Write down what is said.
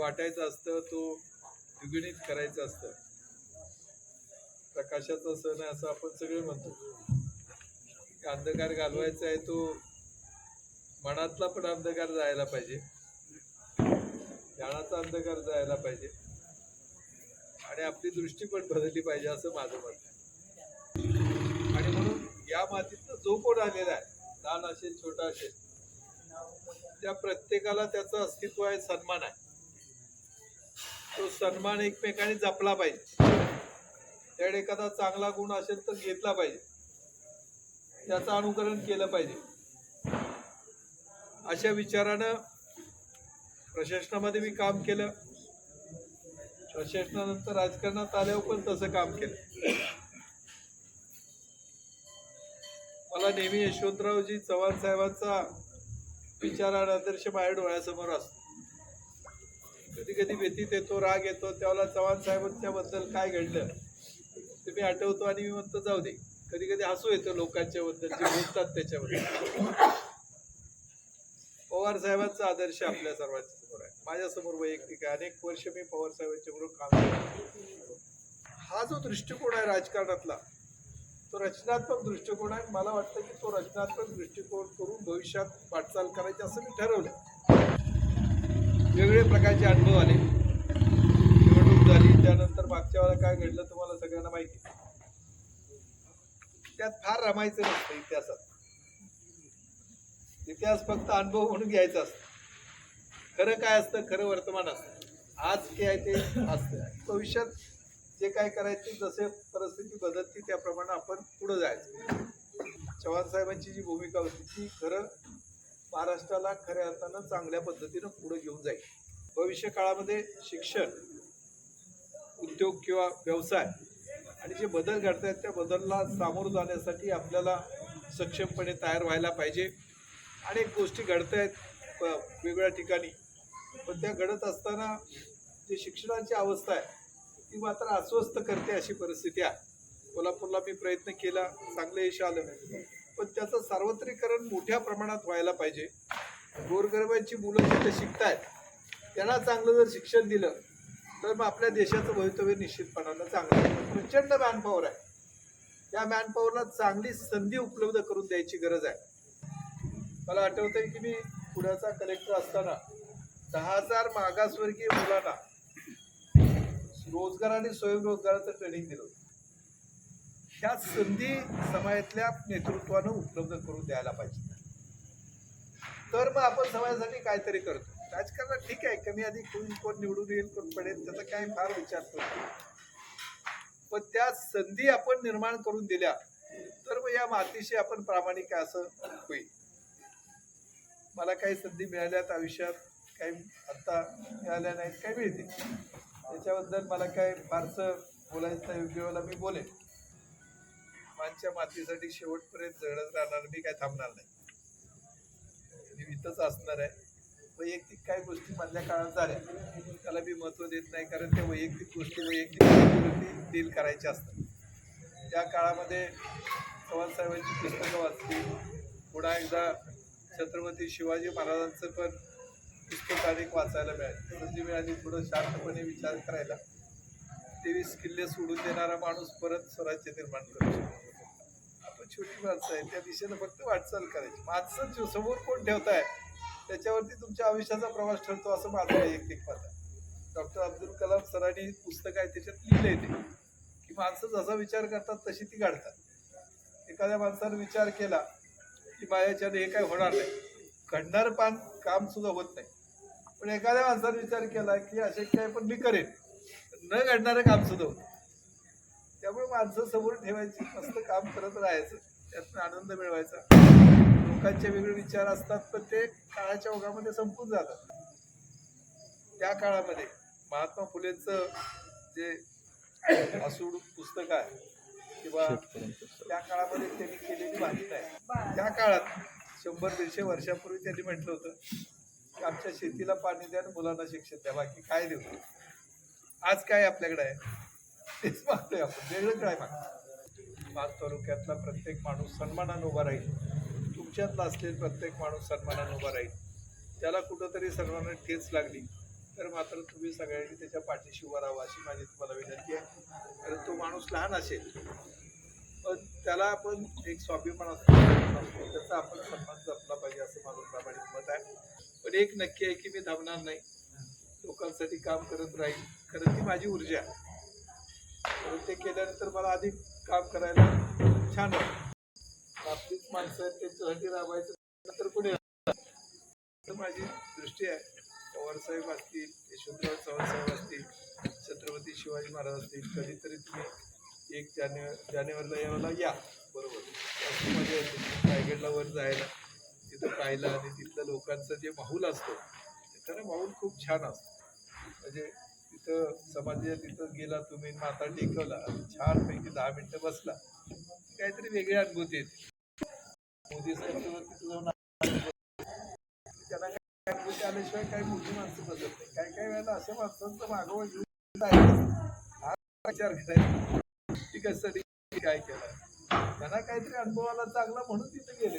वाटायचं असतं तो द्विगुणित करायचं असतं. प्रकाशाचा सण आहे असं आपण सगळे म्हणतो. अंधकार घालवायचा आहे तो मनातला पण अंधकार जायला पाहिजे. ज्ञानाचा अंधकार जायला पाहिजे. आणि आपली दृष्टी पण बदलली पाहिजे असं माझं मत आहे. आणि म्हणून या मातीतनं जो कोण आलेला आहे लहान असेल छोटा असेल त्या प्रत्येकाला त्याचं अस्तित्व आहे सन्मान आहे. तो सन्मान एकमेकांनी जपला पाहिजे. त्याकडे एखादा चांगला गुण असेल तर घेतला पाहिजे. त्याचं अनुकरण केलं पाहिजे. अशा विचारानं प्रशासनामध्ये मी काम केलं. प्रशासनानंतर राजकारणात आल्यावर पण तसं काम केलं. मला नेहमी यशवंतरावजी चव्हाण साहेबांचा विचार आणि आदर्श माझ्या डोळ्यासमोर असतो. कधी कधी व्यतीत येतो राग येतो त्यावेळेला चव्हाण साहेबांच्या बद्दल काय घडलं? ते मी आठवतो आणि मी म्हणतो जाऊ दे. कधी कधी हसू येतं लोकांच्या बद्दल जे बोलतात त्याच्याबद्दल. पवार साहेबांचा आदर्श आपल्या सर्वांच्या समोर आहे. माझ्यासमोर वैयक्तिक आहे. अनेक वर्ष मी पवार साहेबांच्या बरोबर काम केलं हा जो दृष्टिकोन आहे राजकारणातला तो रचनात्मक दृष्टिकोन आहे. मला वाटतं की तो रचनात्मक दृष्टिकोन करून भविष्यात वाटचाल करायची असं मी ठरवलं वेगवेगळे प्रकारचे अनुभव आले. निवडणूक झाली त्यानंतर मागच्या वेळेला काय घडलं तुम्हाला सगळ्यांना माहिती त्यात फार रमायचं नसतं इतिहासात. इतिहास फक्त अनुभव म्हणून घ्यायचा असतो. खरं काय असतं? खरं वर्तमान असतं. आज काय आहे ते असतं. भविष्यात जे काय करायचे जसे परिस्थिती बदलती त्याप्रमाणे आपण पुढं जायचं. चव्हाण साहेबांची जी भूमिका होती ती खरं महाराष्ट्राला खऱ्या अर्थानं चांगल्या पद्धतीनं पुढे घेऊन जाईल. भविष्य काळामध्ये शिक्षण उद्योग किंवा व्यवसाय आणि जे बदल घडत आहेत त्या बदलला सामोरं जाण्यासाठी आपल्याला सक्षमपणे तयार व्हायला पाहिजे. अनेक गोष्टी घडत आहेत वेगवेगळ्या ठिकाणी. पण त्या घडत असताना जी शिक्षणाची अवस्था आहे ती मात्र अस्वस्थ करते अशी परिस्थिती आहे. कोल्हापूरला मी प्रयत्न केला. चांगलं यश आलं नाही. पण त्याचं सार्वत्रिकरण मोठ्या प्रमाणात व्हायला पाहिजे गोरगरबांची मुलं जिथे शिकतायत त्यांना चांगलं जर शिक्षण दिलं तर मग आपल्या देशाचं भवितव्य निश्चितपणानं चांगलं आहे. प्रचंड मॅनपॉवर आहे त्या मॅनपॉवरला चांगली संधी उपलब्ध करून द्यायची गरज आहे मला आठवतंय की मी पुण्याचा कलेक्टर असताना दहा हजार मागासवर्गीय मुलांना रोजगार आणि स्वयंरोजगाराचं ट्रेनिंग दिलं होतं. ह्या संधी समाजातल्या नेतृत्वानं उपलब्ध करून द्यायला पाहिजे. तर मग आपण समाजासाठी काहीतरी करतो. राजकारणात ठीक आहे कमी अधिक कोण कोण निवडून येईल कोण पडेल त्याचा काही फार विचार करतो पण त्या संधी आपण निर्माण करून दिल्या तर मग या मातीशी आपण प्रामाणिक आहे असं होईल. मला काही संधी मिळाल्यात आयुष्यात काही आत्ता मिळाल्या नाहीत काही मिळतील. त्याच्याबद्दल मला काय फारसं बोलायचं नाही योग्य वेळेला मी बोलेन. मानच्या मातीसाठी शेवटपर्यंत झडत राहणार मी काय थांबणार नाही. मी इथंच असणार आहे. वैयक्तिक काही गोष्टी मधल्या काळात झाल्या. त्याला मी महत्त्व देत नाही कारण त्या वैयक्तिक गोष्टी वैयक्तिक डील करायच्या असतात. त्या काळामध्ये चव्हाण साहेबांची पुस्तकं वाचली. पुन्हा एकदा छत्रपती शिवाजी महाराजांचं पण पुस्तक अनेक वाचायला मिळाली. संधी मिळाली थोडं शांतपणे विचार करायला. तेवीस किल्ले सोडून देणारा माणूस परत स्वराज्य निर्माण करू शकतो. छोटी माणसं आहेत. त्या दिशेनं फक्त वाटचाल करायची. माणसं जो समोर कोण ठेवताय त्याच्यावरती तुमच्या आयुष्याचा प्रवास ठरतो असं माझं वैयक्तिक मत आहे. डॉक्टर अब्दुल कलाम सरांनी पुस्तक आहे त्याच्यात लिहिलंय ते की माणसं जसा विचार करतात तशी ती काढतात एखाद्या माणसानं विचार केला की माझ्याच्याने हे काय होणार नाही. घडणारं पान काम सुद्धा होत नाही. पण एखाद्या माणसानं विचार केला की असे काय पण मी करेन. न घडणारं काम सुद्धा होतं त्यामुळे माणसं समोर ठेवायची मस्त काम करत राहायचं. त्यातून आनंद मिळवायचा. लोकांचे वेगळे विचार असतात पण ते काळाच्या ओघामध्ये संपून जातात. त्या काळामध्ये महात्मा फुलेंचं जे असूड पुस्तक आहे किंवा त्या काळामध्ये त्यांनी केलेली माहिती आहे. त्या काळात शंभर दीडशे वर्षापूर्वी त्यांनी म्हटलं होतं की आमच्या शेतीला पाणी द्या आणि मुलांना शिक्षण द्या बाकी काय देऊ? आज काय आपल्याकडे आहे? तेच मागतोय आपण. वेगळं काय मागतो पाच तालुक्यातला प्रत्येक माणूस सन्मानानं उभा राहील. तुमच्यातला असलेला प्रत्येक माणूस सन्मानानं उभा राहील. त्याला कुठंतरी सर्वांना ठेच लागली. तर मात्र तुम्ही सगळ्यांनी त्याच्या पाठीशी उभा राहावा अशी माझी तुम्हाला विनंती आहे. कारण तो माणूस लहान असेल पण त्याला आपण एक स्वाभिमान असतो त्याचा आपण सन्मान जपला पाहिजे असं माझं प्रामाणिक मत आहे. पण एक नक्की आहे की मी धावणार नाही. लोकांसाठी काम करत राहील. कारण ती माझी ऊर्जा आहे. ते केल्यानंतर मला अधिक काम करायला छान वाटतं आपलीच माणसं आहेत त्यांच्यासाठी राबायचं नंतर कुणी माझी दृष्टी आहे. पवारसाहेब असतील यशवंतराव चव्हाण साहेब असतील छत्रपती शिवाजी महाराज असतील कधीतरी तुम्ही एक जाने जानेवारीला यायला या. बरोबर. मजा येते रायगडला वर जायला तिथं पाहायला आणि तिथलं लोकांचं जे माहूल असतो खरं माहूल खूप छान असतं. म्हणजे तिथं समाजाच्या तिथं गेला तुम्ही माता टेकवला छानपैकी दहा मिनटं बसला. काहीतरी वेगळी अनुभूती येते. मोदी साहेब तिथं जाऊन त्यांना काही अनुभूती आल्याशिवाय काही मोठी माणसं बसत नाही. काही काही वेळेला अशा माणसांचं मागोवा घेऊन हा विचार करायचा. की कशासाठी काय केलं. त्यांना काहीतरी अनुभवाला चांगला म्हणून तिथे गेले.